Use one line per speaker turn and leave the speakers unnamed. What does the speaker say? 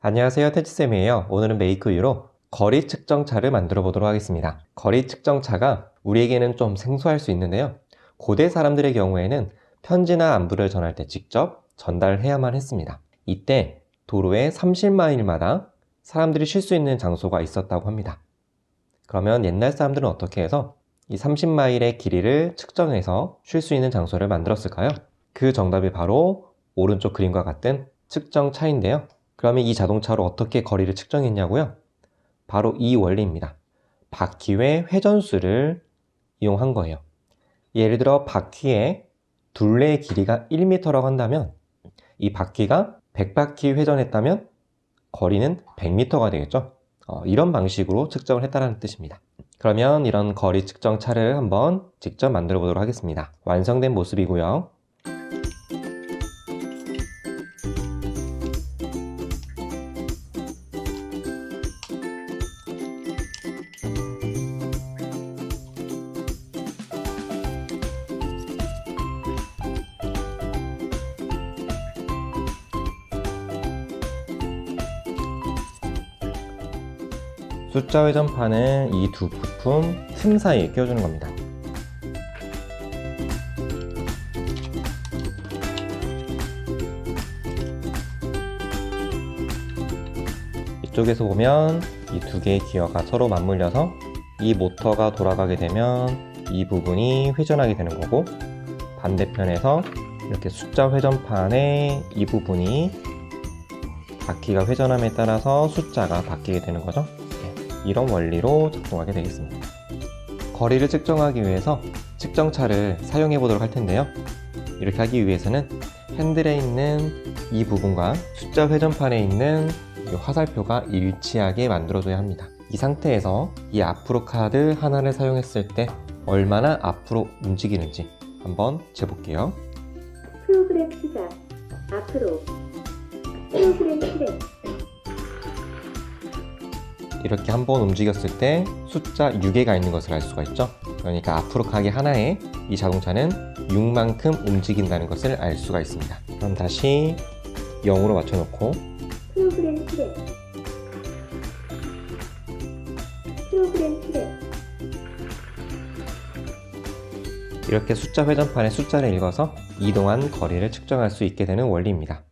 안녕하세요 태치쌤이에요. 오늘은 메이크유로 거리 측정차를 만들어 보도록 하겠습니다. 거리 측정차가 우리에게는 좀 생소할 수 있는데요. 고대 사람들의 경우에는 편지나 안부를 전할 때 직접 전달해야만 했습니다. 이때 도로에 30마일마다 사람들이 쉴 수 있는 장소가 있었다고 합니다 그러면 옛날 사람들은 어떻게 해서 이 30마일의 길이를 측정해서 쉴 수 있는 장소를 만들었을까요? 그 정답이 바로 오른쪽 그림과 같은 측정 차인데요 그러면 이 자동차로 어떻게 거리를 측정했냐고요? 바로 이 원리입니다. 바퀴의 회전수를 이용한 거예요. 예를 들어 바퀴의 둘레의 길이가 1m라고 한다면 이 바퀴가 100바퀴 회전했다면 거리는 100m가 되겠죠. 어, 이런 방식으로 측정을 했다는 뜻입니다. 그러면 이런 거리 측정 차를 한번 직접 만들어 보도록 하겠습니다. 완성된 모습이고요. 숫자 회전판은 이 두 부품 틈 사이에 끼워주는 겁니다. 이쪽에서 보면 이 두 개의 기어가 서로 맞물려서 이 모터가 돌아가게 되면 이 부분이 회전하게 되는 거고 반대편에서 이렇게 숫자 회전판의 이 부분이 바퀴가 회전함에 따라서 숫자가 바뀌게 되는 거죠. 이런 원리로 작동하게 되겠습니다. 거리를 측정하기 위해서 측정차를 사용해 보도록 할 텐데요. 이렇게 하기 위해서는 핸들에 있는 이 부분과 숫자 회전판에 있는 이 화살표가 일치하게 만들어줘야 합니다. 이 상태에서 이 앞으로 카드 하나를 사용했을 때 얼마나 앞으로 움직이는지 한번 재볼게요.
프로그램 시작. 앞으로. 프로그램 실행.
이렇게 한번 움직였을 때 숫자 6개가 있는 것을 알 수가 있죠. 그러니까 앞으로 가기 하나에 이 자동차는 6만큼 움직인다는 것을 알 수가 있습니다. 그럼 다시 0으로 맞춰놓고
프로그램 실행 프로그램 실행
이렇게 숫자 회전판의 숫자를 읽어서 이동한 거리를 측정할 수 있게 되는 원리입니다.